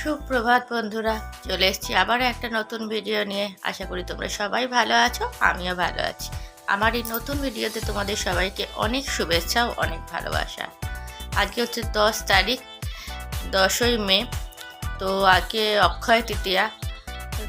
সুপ্রভাত বন্ধুরা, চলে এসেছি আবার একটা নতুন ভিডিও নিয়ে। আশা করি তোমরা সবাই ভালো আছো, আমিও ভালো আছি। আমার এই নতুন ভিডিওতে তোমাদের সবাইকে অনেক শুভেচ্ছা ও অনেক ভালোবাসা। আজকে হচ্ছে দশ তারিখ, দশই মে, তো আজকে অক্ষয় তৃতীয়া।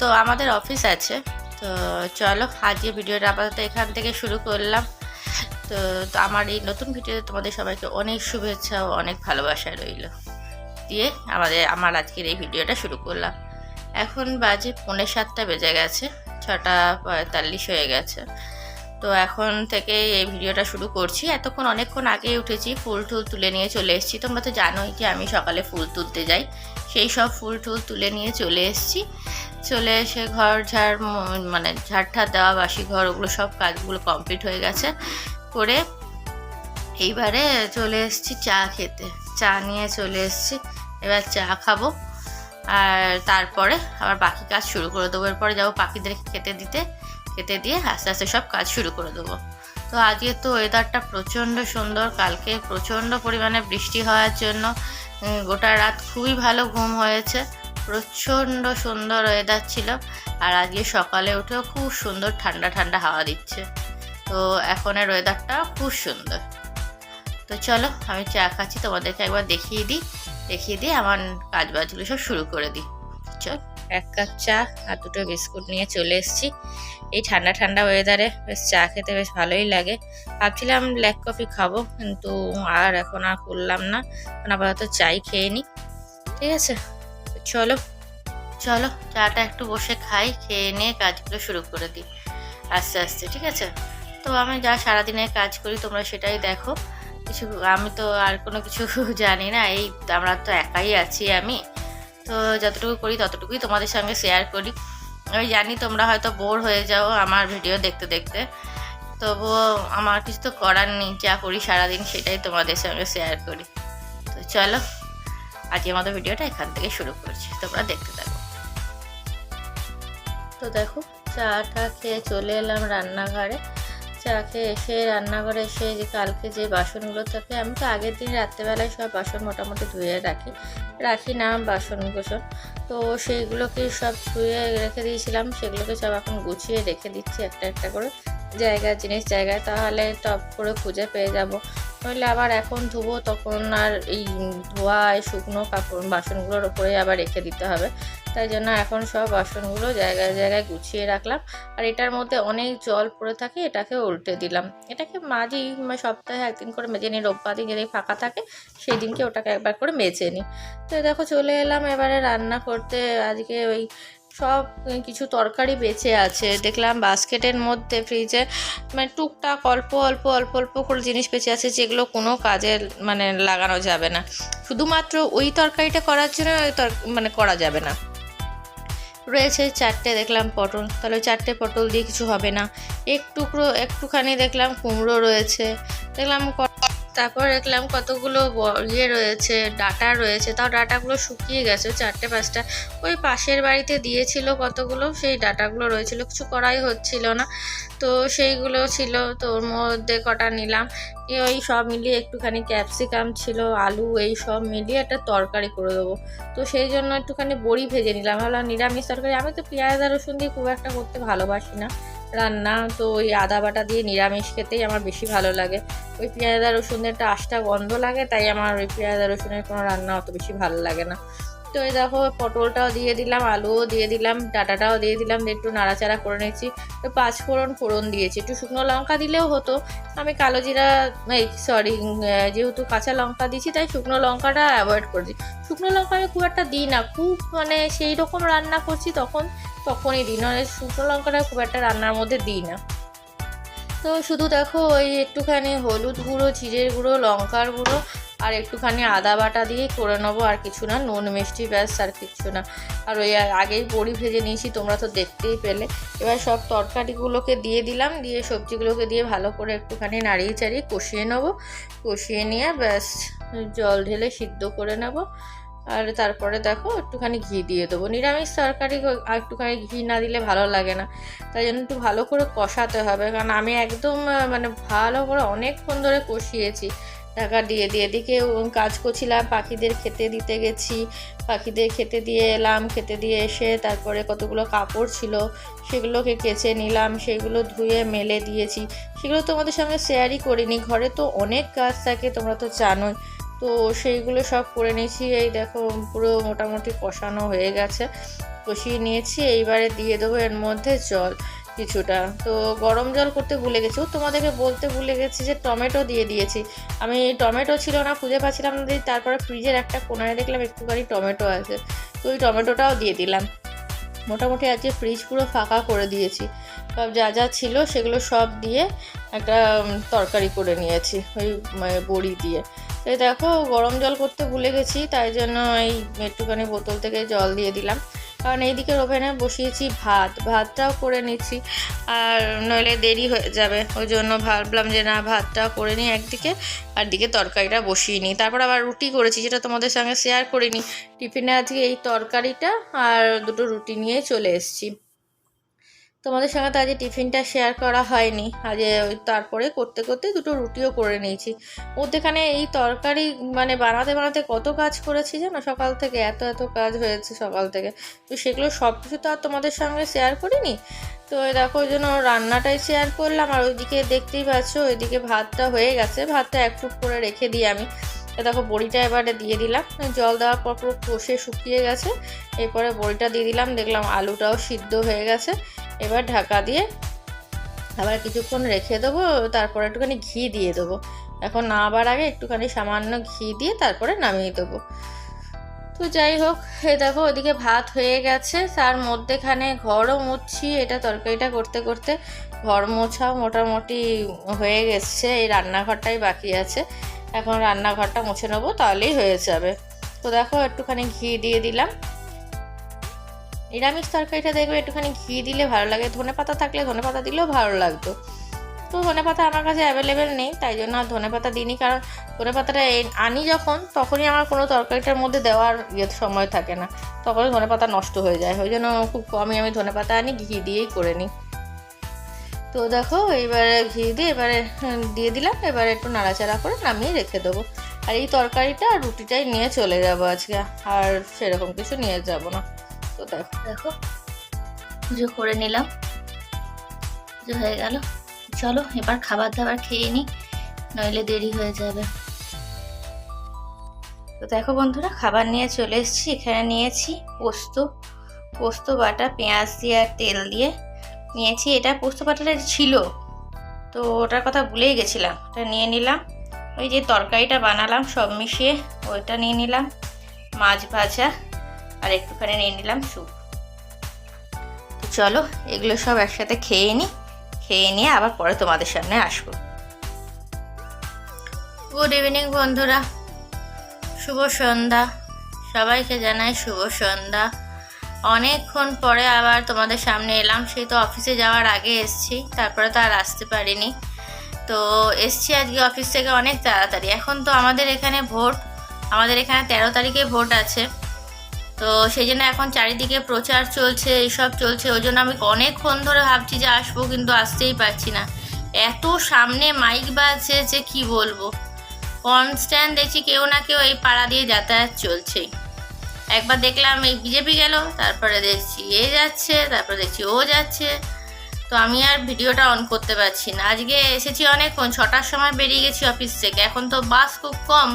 তো আমাদের অফিস আছে, তো চলো আজকে ভিডিওটা আপাতত এখান থেকে শুরু করলাম। তো আমার এই নতুন ভিডিওতে তোমাদের সবাইকে অনেক শুভেচ্ছা ও অনেক ভালোবাসা রইল। দিয়ে আমাদের, আমার আজকের এই ভিডিওটা শুরু করলাম। এখন বাজে পৌনে সাতটা বেজে গেছে, ছটা পঁয়তাল্লিশ হয়ে গেছে। তো এখন থেকে এই ভিডিওটা শুরু করছি। এতক্ষণ, অনেকক্ষণ আগেই উঠেছি, ফুল টুল তুলে নিয়ে চলে এসেছি। তোমরা তো জানোই যে আমি সকালে ফুল তুলতে যাই। সেই সব ফুল টুল তুলে নিয়ে চলে এসেছি। চলে এসে ঘর ঝাড় মানে ঝাড় ঠাড় দেওয়া, বাসি ঘর, ওগুলো সব কাজগুলো কমপ্লিট হয়ে গেছে। করে এইবারে চলে এসেছি চা খেতে। চা নিয়ে চলে এসেছি। এবার চা খাব আর তারপরে আবার বাকি কাজ শুরু করে দেবো। এরপরে যাব পাখিদেরকে খেতে দিতে। খেতে দিয়ে আস্তে আস্তে সব কাজ শুরু করে দেবো। তো আজকে তো ওয়েদারটা প্রচণ্ড সুন্দর। কালকে প্রচণ্ড পরিমাণে বৃষ্টি হওয়ার জন্য গোটা রাত খুবই ভালো ঘুম হয়েছে। প্রচণ্ড সুন্দর ওয়েদার ছিল। আর আজকে সকালে উঠেও খুব সুন্দর ঠান্ডা ঠান্ডা হাওয়া দিচ্ছে। তো এখনের ওয়েদারটা খুব সুন্দর। তো চলো, আমি চা খাচ্ছি, তোমাদেরকে একবার দেখিয়ে দিই। দেখিয়ে দিয়ে আমার কাজ বাজগুলো সব শুরু করে দিই। চল, এক কাপ চা আর দুটো বিস্কুট নিয়ে চলে এসেছি। এই ঠান্ডা ঠান্ডা ওয়েদারে বেশ চা খেতে বেশ ভালোই লাগে। ভাবছিলাম ব্ল্যাক কফি খাব, কিন্তু আর এখন আর করলাম না। এখন আপাতত চাই খেয়ে নিই। ঠিক আছে? চলো। চলো, চাটা একটু বসে খাই, খেয়ে নিয়ে কাজগুলো শুরু করে দিই। আস্তে আস্তে, ঠিক আছে? তো আমি যা সারাদিনে কাজ করি, তোমরা সেটাই দেখো। কিছু, আমি তো আর কোনো কিছু জানি না, এই আমরা তো একাই আছি আমি। তো যতটুকু করি ততটুকুই তোমাদের সঙ্গে শেয়ার করি। আমি জানি তোমরা হয়তো বোর হয়ে যাও আমার ভিডিও দেখতে দেখতে। তবুও আমার কিছু তো করার নেই, যা করি সারাদিন সেটাই তোমাদের সঙ্গে শেয়ার করি। তো চলো আজকে আমাদের ভিডিওটা এখান থেকে শুরু করছি, তোমরা দেখতে থাকো। তো দেখো চাটা খেয়ে চলে এলাম রান্নাঘরে। চা খেয়ে এসে রান্নাঘরে এসে যে কালকে যে বাসনগুলো থাকে, আমি তো আগের দিন রাত্রেবেলায় সব বাসন মোটামুটি ধুয়ে রাখি। রাখি না বাসন কোসন তো সেইগুলোকে সব ধুয়ে রেখে দিয়েছিলাম। সেগুলোকে সব এখন গুছিয়ে রেখে দিচ্ছি একটা একটা করে। জায়গায় জিনিস জায়গায় তাহলে টপ করে খুঁজে পেয়ে যাব। নইলে আবার এখন ধুবো, তখন আর এই ধোয়া, এই শুকনো কাপড়, বাসনগুলোর ওপরে আবার রেখে দিতে হবে। তাই জন্য এখন সব বাসনগুলো জায়গায় জায়গায় গুছিয়ে রাখলাম। আর এটার মধ্যে অনেক জল পড়ে থাকে, এটাকে উল্টে দিলাম। এটাকে মাঝি সপ্তাহে একদিন করে মেজে নিই, রোববার দিন যেদিন ফাঁকা থাকে সেই দিনকে ওটাকে একবার করে মেজে নিই। তো দেখো চলে এলাম, এবারে রান্না করতে। আজকে ওই সব কিছু তরকারি বেঁচে আছে। দেখলাম বাস্কেটের মধ্যে ফ্রিজে মানে টুকটাক অল্প অল্প অল্প অল্প করে জিনিস বেঁচে আছে, যেগুলো কোনো কাজে মানে লাগানো যাবে না। শুধুমাত্র ওই তরকারিটা করার জন্য ওই মানে করা যাবে না। রয়েছে চারটে, দেখলাম পটল। তাহলে চারটে পটল দিয়ে কিছু হবে না। এক টুকরো, একটুখানি দেখলাম কুমড়ো রয়েছে। দেখলাম তারপর দেখলাম কতগুলো ইয়ে রয়েছে, ডাটা রয়েছে। তাও ডাটাগুলো শুকিয়ে গেছে চারটে, পাঁচটা। ওই পাশের বাড়িতে দিয়েছিল কতগুলো, সেই ডাটাগুলো রয়েছিল। কিছু করাই হচ্ছিল না। তো সেইগুলো ছিল, তো ওর মধ্যে কটা নিলাম। ওই সব মিলিয়ে একটুখানি ক্যাপসিকাম ছিল, আলু, এই সব মিলিয়ে একটা তরকারি করে দেবো। তো সেই জন্য একটুখানি বড়ি ভেজে নিলাম। ভাবলাম নিরামিষ তরকারি। আমি তো পেঁয়াজ আর রসুন দিয়ে খুব একটা করতে ভালোবাসি না। রান্না, তো ওই আদা বাটা দিয়ে নিরামিষ খেতেই আমার বেশি ভালো লাগে। ওই পেঁয়াজ রসুনের একটা আশটা গন্ধ লাগে, তাই আমার ওই পেঁয়াজ রসুনের কোনো রান্না অত বেশি ভালো লাগে না। তো এই দেখো, পটলটাও দিয়ে দিলাম, আলুও দিয়ে দিলাম, ডাটাটাও দিয়ে দিলাম একটু নাড়াচাড়া করে নিয়েছি। তো পাঁচ ফোড়ন ফোড়ন দিয়েছি, একটু শুকনো লঙ্কা দিলেও হতো। আমি কালো জিরা, এই সরি যেহেতু কাঁচা লঙ্কা দিয়েছি, তাই শুকনো লঙ্কাটা অ্যাভয়েড করে দিই শুকনো লঙ্কা আমি খুব একটা দিই না, খুব মানে সেই রকম রান্না করছি তখন, তখনই দিই নাহলে শুকনো লঙ্কাটা খুব একটা রান্নার মধ্যে দিই না। তো শুধু দেখো, ওই একটুখানি হলুদ গুঁড়ো, জিরের গুঁড়ো, লঙ্কার গুঁড়ো আর একটুখানি আদা বাটা দিয়েই করে নেব, আর কিছু না, নুন, মিষ্টি, ব্যাস, আর কিছু না। আর ওই আগেই বড়ি ভেজে নিয়েছি, তোমরা তো দেখতেই পেলে। এবার সব তরকারিগুলোকে দিয়ে দিলাম, দিয়ে সবজিগুলোকে দিয়ে ভালো করে একটুখানি নাড়িয়ে চাড়িয়ে কষিয়ে নেব। কষিয়ে নিয়ে ব্যাস, জল ঢেলে সিদ্ধ করে নেব। আর তারপরে দেখো, একটুখানি ঘি দিয়ে দেবো। নিরামিষ তরকারি একটুখানি ঘি না দিলে ভালো লাগে না। তাই জন্য একটু ভালো করে কষাতে হবে। কারণ আমি একদম মানে ভালো করে অনেকক্ষণ ধরে কষিয়েছি। ঢাকা দিয়ে দিয়ে এদিকে কাজ করছিলাম, পাখিদের খেতে দিতে গেছি। পাখিদের খেতে দিয়ে এলাম, খেতে দিয়ে এসে তারপরে কতগুলো কাপড় ছিল, সেগুলোকে কেচে নিলাম, সেগুলো ধুয়ে মেলে দিয়েছি। সেগুলো তোমাদের সঙ্গে শেয়ারই করিনি, ঘরে তো অনেক কাজ থাকে, তোমরা তো জানোই। তো সেইগুলো সব করে নিয়েছি, এই দেখো, পুরো মোটামুটি কষানো হয়ে গেছে। কষিয়ে নিয়েছি, এইবারে দিয়ে দেবো এর মধ্যে জল। কিছুটা। তো গরম জল করতে ভুলে গেছি। তোমাদেরকে বলতে ভুলে গেছি যে টমেটো দিয়ে দিয়েছি। আমি টমেটো ছিল না, খুঁজে পাচ্ছিলাম না। তারপরে ফ্রিজের একটা কোনায় দেখলাম একটুখানি টমেটো আছে। তো ওই টমেটোটাও দিয়ে দিলাম। মোটামুটি আজকে ফ্রিজ পুরো ফাঁকা করে দিয়েছি। সব যা যা ছিল সেগুলো সব দিয়ে একটা তরকারি করে নিয়েছি, ওই মানে বড়ি দিয়ে। তো দেখো, গরম জল করতে ভুলে গেছি, তাই জন্য এই একটুখানি বোতল থেকে জল দিয়ে দিলাম। কারণ এইদিকে ওভেনে বসিয়েছি ভাত, ভাতটাও করে নিচ্ছি। আর নইলে দেরি হয়ে যাবে, ওই জন্য ভাবলাম যে না, ভাতটাও করে নিই একদিকে, আর দিকে তরকারিটা বসিয়ে নিই। তারপর আবার রুটি করেছি যেটা তোমাদের সঙ্গে শেয়ার করিনি। টিফিনে আজকে এই তরকারিটা আর দুটো রুটি নিয়ে চলে এসেছি। তোমাদের সঙ্গে তো আজকে টিফিনটা শেয়ার করা হয়নি। আজ ওই তারপরে করতে করতে দুটো রুটিও করে নিয়েছি। মধ্যেখানে এই তরকারি মানে বানাতে বানাতে কত কাজ করেছি জানো? সকাল থেকে এত এত কাজ হয়েছে সকাল থেকে। তো সেগুলো সব কিছু তো আর তোমাদের সঙ্গে শেয়ার করিনি। তো দেখো, ওই জন্য রান্নাটাই শেয়ার করলাম। আর ওইদিকে দেখতেই পাচ্ছ, ওইদিকে ভাতটা হয়ে গেছে। ভাতটা এক ফুট করে রেখে দিই আমি। দেখো, বড়িটা এবারে দিয়ে দিলাম। জল দেওয়ার পর পুরো কষে শুকিয়ে গেছে। এরপরে বড়িটা দিয়ে দিলাম। দেখলাম আলুটাও সিদ্ধ হয়ে গেছে। এবার ঢাকা দিয়ে আবার কিছুক্ষণ রেখে দেবো, তারপরে একটুখানি ঘি দিয়ে দেবো। এখন নামাবার আগে একটুখানি সামান্য ঘি দিয়ে তারপরে নামিয়ে দেবো। তো যাই হোক, এ দেখো ওদিকে ভাত হয়ে গেছে, তার মধ্যেখানে ঘরও মুছছি, এটা তরকারিটা করতে করতে ঘর মোছাও মোটামুটি হয়ে গেছে, এই রান্নাঘরটাই বাকি আছে। এখন রান্নাঘরটা মুছে নেব, তাহলেই হয়ে যাবে। তো দেখো একটুখানি ঘি দিয়ে দিলাম। নিরামিষ তরকারিটা দেখবে একটুখানি ঘি দিলে ভালো লাগে, ধনে পাতা থাকলে ধনে পাতা দিলেও ভালো লাগতো। তো ধনে পাতা আমার কাছে অ্যাভেলেবেল নেই, তাই জন্য আর ধনে পাতা দিইনি, কারণ ধনে পাতাটা আনি যখন, তখনই আমার কোনো তরকারিটার মধ্যে দেওয়ার ইয়ে সময় থাকে না। তখন ধনে পাতা নষ্ট হয়ে যায়, ওই জন্য খুব কমই আমি ধনে পাতা আনি, ঘি দিয়েই করে নিই। তো দেখো এবারে ঘি দিয়ে এবারে দিয়ে দিলাম, এবারে একটু নাড়াচাড়া করে নামিয়ে রেখে দেবো। আর এই তরকারিটা আর রুটিটাই নিয়ে চলে যাব আজকে, আর সেরকম কিছু নিয়ে যাব না। তো দেখো। দেখো করে নিলাম। পুজো হয়ে গেল। চলো, এবার খাবার দাবার খেয়ে নিই নইলে দেরি হয়ে যাবে। তো দেখো বন্ধুরা, খাবার নিয়ে চলে এসেছি। এখানে নিয়েছি পোস্ত। পোস্ত, বাটা, পেঁয়াজ দিয়ে আর তেল দিয়ে। নিয়েছি, এটা পোস্ত, বাটাটা ছিল। তো ওটার কথা ভুলেই গেছিলাম। ওটা নিয়ে নিলাম। ওই যে তরকারিটা বানালাম সব মিশিয়ে, ওইটা নিয়ে নিলাম। মাছ ভাজা। আর একটুখানি নিয়ে নিলাম স্যুপ। তো চলো, এগুলো সব একসাথে খেয়ে নিই খেয়ে নিয়ে আবার পরে তোমাদের সামনে আসব। গুড ইভিনিং বন্ধুরা। শুভ সন্ধ্যা। সবাইকে জানাই শুভ সন্ধ্যা। অনেকক্ষণ পরে আবার তোমাদের সামনে এলাম। সেই তো অফিসে যাওয়ার আগে এসছি, তারপরে তো আর আসতে পারিনি। তো এসছি আজকে অফিস থেকে অনেক তাড়াতাড়ি। এখন তো আমাদের এখানে ভোট, আমাদের এখানে তেরো তারিখে ভোট আছে। তো সেই জন্য এখন চারিদিকে প্রচার চলছে, এইসব চলছে। ওই জন্য আমি অনেকক্ষণ ধরে ভাবছি যে আসব, কিন্তু আসতেই পারছি না। এত সামনে মাইক বাজছে যে কি বলব? কনস্ট্যান্ট দেখছি কেউ না কেউ এই পাড়া দিয়ে যাতায়াত চলছেই একবার দেখলাম এই বিজেপি গেল, তারপরে দেখছি এ যাচ্ছে, তারপরে দেখছি ও যাচ্ছে। তো আমি আর ভিডিওটা অন করতে পারছি না। আজকে এসেছি অনেকক্ষণ, ছটার সময় বেরিয়ে গেছি অফিস থেকে। এখন তো বাস খুব কম।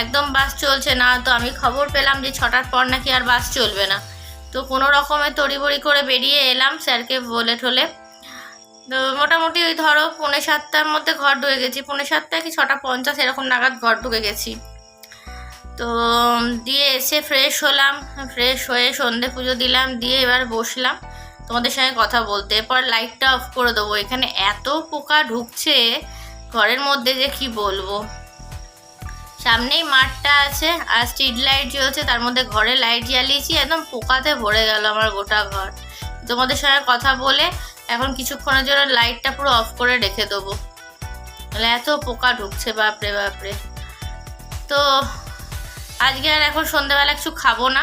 একদম বাস চলছে না, তো আমি খবর পেলাম যে ছটার পর নাকি আর বাস চলবে না। তো কোনো রকমে তড়িবড়ি করে বেরিয়ে এলাম স্যারকে বলে ঠলে। তো মোটামুটি ওই ধরো পৌনে সাতটার মধ্যে ঘর ঢুকে গেছি। পৌনে সাতটা কি ছটা পঞ্চাশ এরকম নাগাদ ঘর ঢুকে গেছি। তো দিয়ে এসে ফ্রেশ হলাম। ফ্রেশ হয়ে সন্ধে পুজো দিলাম, দিয়ে এবার বসলাম তোমাদের সঙ্গে কথা বলতে। এরপর লাইটটা অফ করে দেবো। এখানে এত পোকা ঢুকছে, ঘরের মধ্যে যে কি বলব? সামনেই মাঠটা আছে, আর স্ট্রিট লাইট জ্বলছে তার মধ্যে ঘরে লাইট জ্বালিয়েছি, একদম পোকাতে ভরে গেল আমার গোটা ঘর। তোমাদের সঙ্গে কথা বলে এখন কিছুক্ষণের জন্য লাইটটা পুরো অফ করে রেখে দেবো। তাহলে এত পোকা ঢুকছে, বাপরে বাপরে। তো আজকে আর এখন সন্ধ্যেবেলা কিছু খাব না।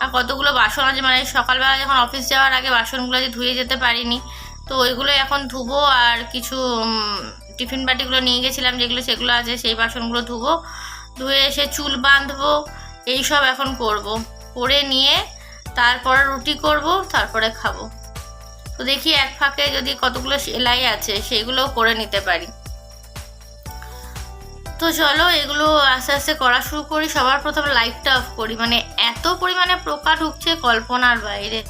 আর কতগুলো বাসন আছে মানে সকালবেলা যখন অফিস যাওয়ার আগে বাসনগুলো যে ধুয়ে যেতে পারিনি, তো ওইগুলো এখন ধুবো আর কিছু টিফিন বাটিগুলো নিয়ে গেছিলাম, যেগুলো সেগুলো আছে সেই বাসনগুলো ধুবো। ধুয়ে এসে চুল বাঁধবো, এই সব এখন করব। করে নিয়ে তারপরে রুটি করব, তারপরে খাব। তো দেখি এক ফাঁকে যদি কতগুলো সেলাই আছে, সেগুলোও করে নিতে পারি। তো চলো, এগুলো আস্তে আস্তে করা শুরু করি। সবার প্রথমে লাইটটা অফ করি। মানে এত পরিমাণে পোকা ঢুকছে কল্পনার বাইরে।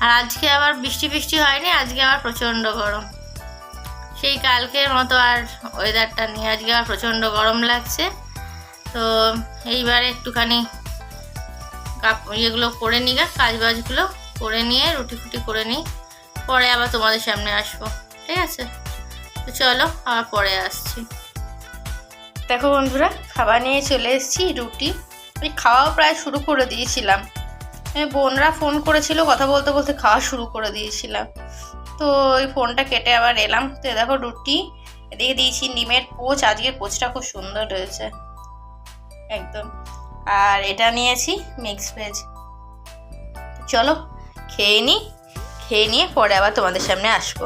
আর আজকে আবার বৃষ্টি বৃষ্টি হয়নি, আজকে আবার প্রচণ্ড গরম। সেই কালকের মতো আর ওয়েদারটা নিয়ে আজকে আবার প্রচণ্ড গরম লাগছে। তো এইবারে একটুখানি ইয়েগুলো করে নিই গা কাজ বাজগুলো করে নিয়ে, রুটি ফুটি করে নিই। পরে আবার তোমাদের সামনে আসব, ঠিক আছে? তো চলো, আবার পরে আসছি। দেখো বন্ধুরা, খাবার নিয়ে চলে এসেছি, রুটি। আমি খাওয়াও প্রায় শুরু করে দিয়েছিলাম। এই বোনরা ফোন করেছিল, কথা বলতে বলতে খাওয়া শুরু করে দিয়েছিলাম। তো ওই ফোনটা কেটে আবার এলাম। তো দেখো রুটি, এদিকে দিয়েছি ডিমের পোচ, আজকের পোচটা খুব সুন্দর রয়েছে একদম। আর এটা নিয়েছি মিক্স ভেজ চলো, খেয়ে নিই খেয়ে নিয়ে পরে আবার তোমাদের সামনে আসব।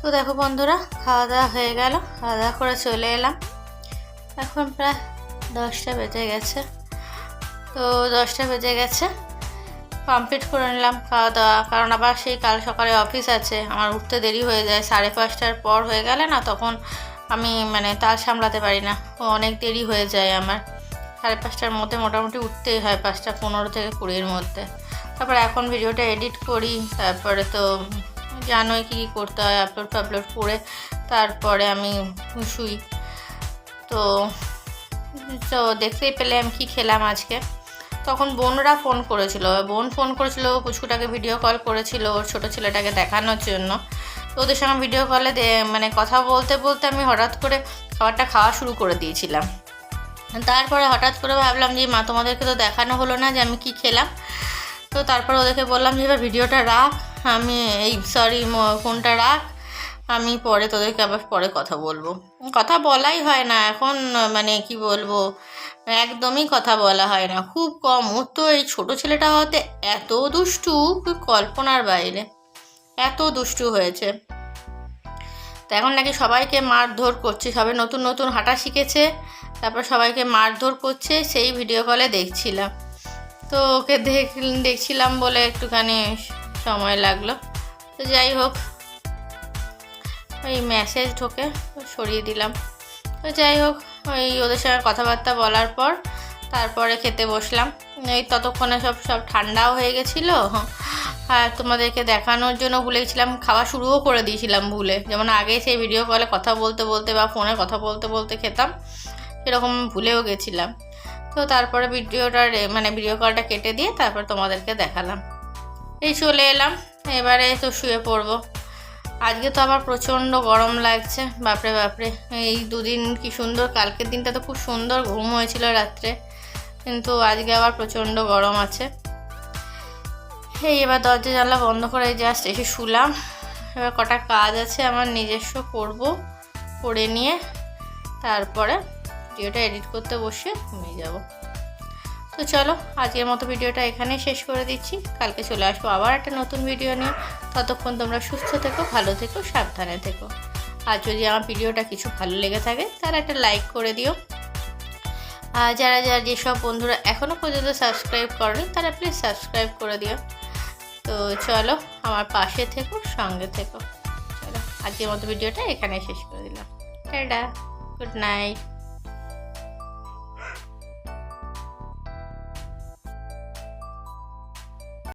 তো দেখো বন্ধুরা, খাওয়া দাওয়া হয়ে গেল, খাওয়া দাওয়া করে চলে এলাম। এখন প্রায় দশটা বেজে গেছে। তো দশটা বেজে গেছে কমপ্লিট করে নিলাম খাওয়া দাওয়া। কারণ আবার সেই কাল সকালে অফিস আছে, আমার উঠতে দেরি হয়ে যায়, সাড়ে পাঁচটার পর হয়ে গেলে না, তখন আমি মানে তাল সামলাতে পারি না। অনেক দেরি হয়ে যায় আমার। সাড়ে পাঁচটার মধ্যে মোটামুটি উঠতেই হয়, পাঁচটা পনেরো থেকে কুড়ির মধ্যে। তারপর এখন ভিডিওটা এডিট করি, তারপরে তো জানোই কী কী করতে হয় আপলোড ফাপলোড করে তারপরে আমি শুই। তো তো দেখতেই পেলে আমি কী খেলাম আজকে। তখন বোনরা ফোন করেছিল। বোন ফোন করেছিল, পুচকুটাকে ভিডিও কল করেছিল ওর ছোটো ছেলেটাকে দেখানোর জন্য। তো ওদের সঙ্গে ভিডিও কলে মানে কথা বলতে বলতে আমি হঠাৎ করে খাবারটা খাওয়া শুরু করে দিয়েছিলাম। তারপরে হঠাৎ করে ভাবলাম যে, মা, তোমাদেরকে তো দেখানো হলো না যে আমি কি খেলাম? তো তারপর ওদেরকে বললাম যে, এবার ভিডিওটা রাখ, আমি এই সরি ফোনটা রাখ, আমি পরে তোদেরকে আবার পরে কথা বলব। কথা বলাই হয় না, এখন মানে কি বলব? একদমই কথা বলা হয় না। খুব কম। ও তো এই ছোটো ছেলেটা হতে এত দুষ্টু কল্পনার বাইরে। এত দুষ্টু হয়েছে। তো এখন নাকি সবাইকে মারধর করছে। সবাই নতুন নতুন হাঁটা শিখেছে। তারপর সবাইকে মারধর করছে। সেই ভিডিও কলে দেখছিলাম। তো ওকে দেখ দেখছিলাম বলে একটুখানি সময় লাগল। তো যাই হোক, ওই মেসেজ ঢোকে, সরিয়ে দিলাম। তো যাই হোক ওই ওদের সঙ্গে কথাবার্তা বলার পর তারপরে খেতে বসলাম। এই ততক্ষণে সব সব ঠান্ডাও হয়ে গেছিল। আর তোমাদেরকে দেখানোর জন্য ভুলে গেছিলাম, খাওয়া শুরুও করে দিয়েছিলাম ভুলে। যেমন আগে সেই ভিডিও কলে কথা বলতে বলতে বা ফোনে কথা বলতে বলতে খেতাম সেরকম ভুলেও গেছিলাম। তো তারপরে ভিডিওটা মানে ভিডিও কলটা কেটে দিয়ে তারপর তোমাদেরকে দেখালাম। এই চলে এলাম, এবারে তো শুয়ে পড়ব। আজকে তো আবার প্রচণ্ড গরম লাগছে, বাপরে বাপরে। এই দুদিন কি সুন্দর, কালকের দিনটা তো খুব সুন্দর ঘুম হয়েছিল রাত্রে, কিন্তু আজকে আবার প্রচণ্ড গরম আছে। এই এবার দরজা জানলা বন্ধ করে জাস্ট এসে শুলাম। এবার কটা কাজ আছে আমার নিজস্ব করব, করে নিয়ে তারপরে ভিডিওটা এডিট করতে বসে ঘুমিয়ে যাব। তো চলো, আজকের মতো ভিডিওটা এখানেই শেষ করে দিচ্ছি। কালকে চলে আসব আবার একটা নতুন ভিডিও নিয়ে। ততক্ষণ তোমরা সুস্থ থেকো, ভালো থেকো, সাবধানে থেকো। আর যদি আমার ভিডিওটা কিছু ভালো লেগে থাকে তারা একটা লাইক করে দিও। আর যারা যারা যেসব বন্ধুরা এখনও পর্যন্ত সাবস্ক্রাইব করেনি, তারা প্লিজ সাবস্ক্রাইব করে দিও। তো চলো, আমার পাশে থেকো, সঙ্গে থেকো। চলো, আজকের মতো ভিডিওটা এখানে শেষ করে দিলাম। Tata good night